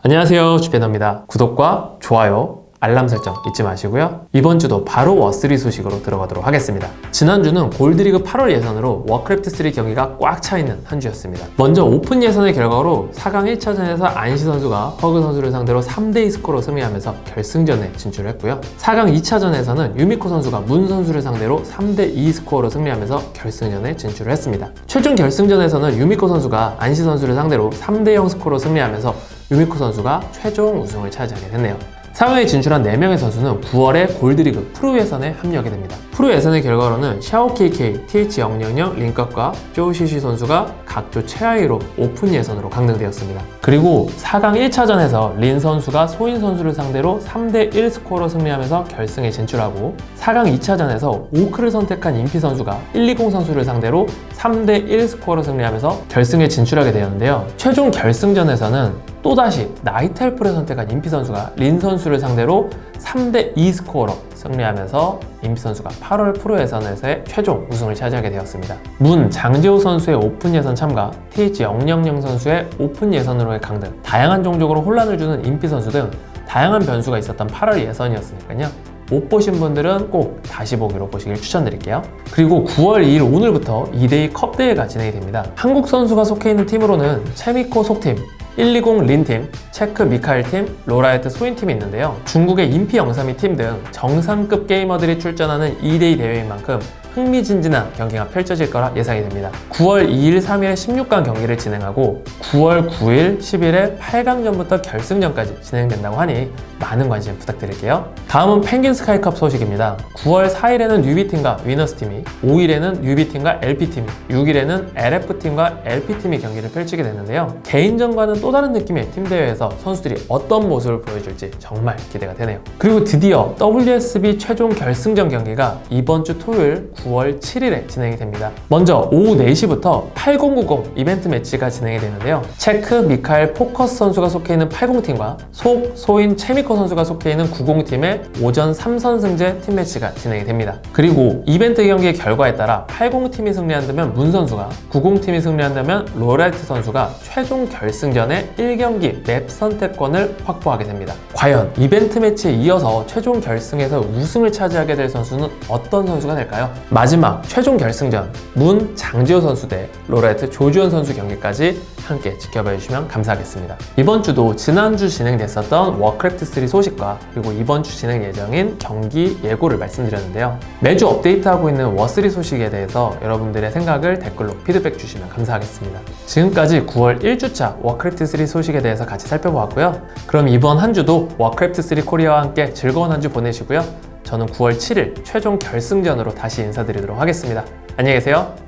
안녕하세요. 주페너입니다. 구독과 좋아요 알람 설정 잊지 마시고요. 이번 주도 바로 워3 소식으로 들어가도록 하겠습니다. 지난주는 골드리그 8월 예선으로 워크래프트 3 경기가 꽉 차있는 한 주였습니다. 먼저 오픈 예선의 결과로 4강 1차전에서 안시 선수가 허그 선수를 상대로 3대2 스코어로 승리하면서 결승전에 진출했고요. 4강 2차전에서는 유미코 선수가 문 선수를 상대로 3대2 스코어로 승리하면서 결승전에 진출을 했습니다. 최종 결승전에서는 유미코 선수가 안시 선수를 상대로 3대0 스코어로 승리하면서 유미코 선수가 최종 우승을 차지하게 됐네요. 4강에 진출한 4명의 선수는 9월에 골드리그 프로 예선에 합류하게 됩니다. 프로 예선의 결과로는 샤오 KK, TH000, 링컵과 쪼시시 선수가 각조 최하위로 오픈 예선으로 강등되었습니다. 그리고 4강 1차전에서 린 선수가 소인 선수를 상대로 3대1 스코어로 승리하면서 결승에 진출하고 4강 2차전에서 오크를 선택한 인피 선수가 120 선수를 상대로 3대1 스코어로 승리하면서 결승에 진출하게 되었는데요. 최종 결승전에서는 또다시 나이텔프를 선택한 임피 선수가 린 선수를 상대로 3대2 스코어로 승리하면서 임피 선수가 8월 프로 예선에서의 최종 우승을 차지하게 되었습니다. 문 장지호 선수의 오픈 예선 참가, TH 000 선수의 오픈 예선으로의 강등, 다양한 종족으로 혼란을 주는 임피 선수 등 다양한 변수가 있었던 8월 예선이었으니까요. 못 보신 분들은 꼭 다시 보기로 보시길 추천드릴게요. 그리고 9월 2일 오늘부터 2대2 컵 대회가 진행이 됩니다. 한국 선수가 속해 있는 팀으로는 체미코 속팀, 120 린팀, 체크 미카엘 팀, 로라이트 소인팀이 있는데요. 중국의 인피 영삼이 팀 등 정상급 게이머들이 출전하는 2대2 대회인 만큼 흥미진진한 경기가 펼쳐질 거라 예상이 됩니다. 9월 2일, 3일에 16강 경기를 진행하고 9월 9일, 10일에 8강전부터 결승전까지 진행된다고 하니 많은 관심 부탁드릴게요. 다음은 펭귄 스카이컵 소식입니다. 9월 4일에는 뉴비팀과 위너스팀이, 5일에는 뉴비팀과 LP팀이, 6일에는 LF팀과 LP팀이 경기를 펼치게 되는데요. 개인전과는 또 다른 느낌의 팀 대회에서 선수들이 어떤 모습을 보여줄지 정말 기대가 되네요. 그리고 드디어 WSB 최종 결승전 경기가 이번 주 토요일 9월 7일에 진행이 됩니다. 먼저 오후 4시부터 8090 이벤트 매치가 진행이 되는데요. 체크 미카엘 포커스 선수가 속해 있는 80팀과 속, 소인 체미코 선수가 속해 있는 90팀의 오전 3선 승제 팀 매치가 진행이 됩니다. 그리고 이벤트 경기의 결과에 따라 80팀이 승리한다면 문 선수가 90팀이 승리한다면 로라이트 선수가 최종 결승전에 1경기 맵 선택권을 확보하게 됩니다. 과연 이벤트 매치에 이어서 최종 결승에서 우승을 차지하게 될 선수는 어떤 선수가 될까요? 마지막 최종 결승전 문 장지호 선수 대 로라이트 조주현 선수 경기까지 함께 지켜봐 주시면 감사하겠습니다. 이번 주도 지난주 진행됐었던 워크래프트 3 소식과 그리고 이번 주 진행 예정인 경기 예고를 말씀드렸는데요. 매주 업데이트하고 있는 워3 소식에 대해서 여러분들의 생각을 댓글로 피드백 주시면 감사하겠습니다. 지금까지 9월 1주차 워크래프트 3 소식에 대해서 같이 살펴보았고요. 그럼 이번 한 주도 워크래프트 3 코리아와 함께 즐거운 한 주 보내시고요. 저는 9월 7일 최종 결승전으로 다시 인사드리도록 하겠습니다. 안녕히 계세요.